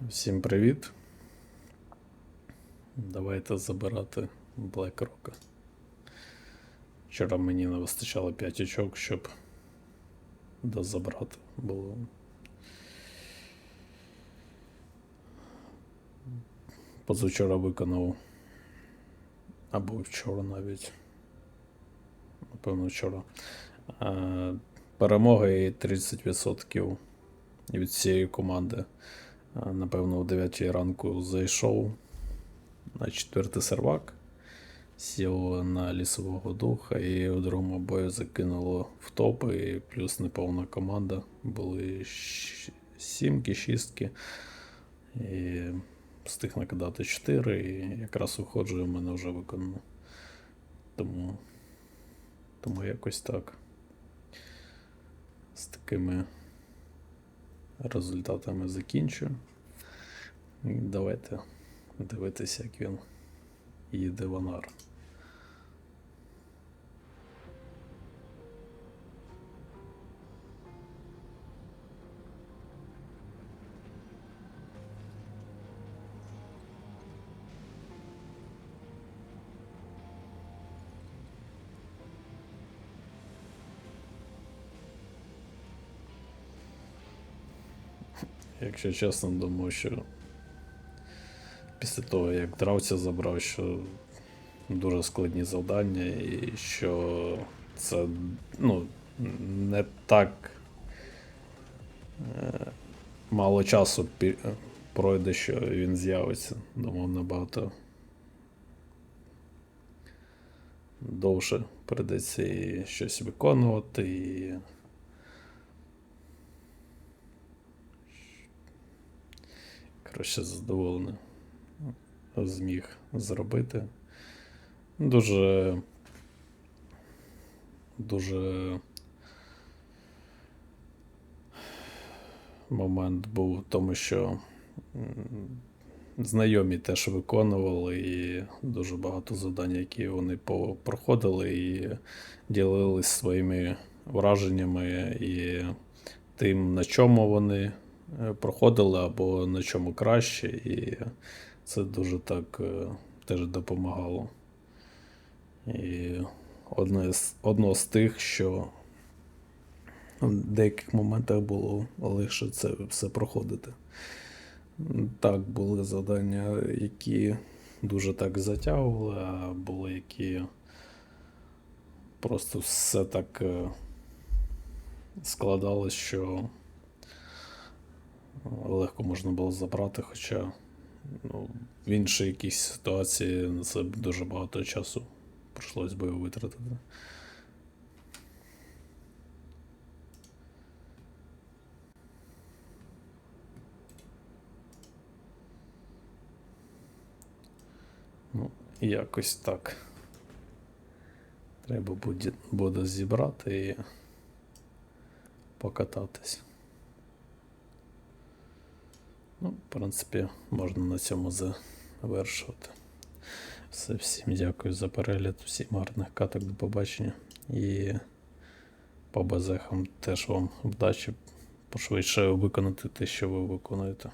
Всім привіт. Давайте забирати BlackRock. Вчора мені не вистачало 5 очок, щоб дозабрати було. Позавчора виконав. Або вчора навіть. Напевно, вчора. Перемога і 30% від цієї команди. Напевно, о 9 ранку зайшов на четвертий сервак, сів на лісового духа і у другому бою закинуло в топ, і плюс неповна команда. Були сімки, шістки. І встиг накидати 4, і якраз уходжу, в мене вже виконано. Тому, тому якось так. З такими результатами закінчу. Давайте дивитися, як він їде в Анар. Якщо чесно, думаю, що після того, як дравця забрав, що дуже складні завдання, і що це ну, не так е, мало часу пі- пройде, що він з'явиться. Думав, набагато довше прийдеться і щось виконувати, і Коротше, задоволений. Зміг зробити. Дуже. Дуже. Момент був в тому, що знайомі теж виконували і дуже багато завдань, які вони проходили, і ділились своїми враженнями і тим, на чому вони е, проходили, або на чому краще, і це дуже так е, теж допомагало. І одне з, одно з тих, що в деяких моментах було легше це все проходити. Так, були завдання, які дуже так затягували, а були які просто все так е, складалось, що легко можна було забрати, хоча ну, в іншій якійсь ситуації на це дуже багато часу прийшлось би витратити. Ну, якось так. Треба буде, буде зібрати і покататись. Ну, в принципі, можна на цьому завершувати. Все, всім дякую за перегляд, всім гарних каток, до побачення. І по базехам теж вам вдачі пошвидше виконати те, що ви виконуєте.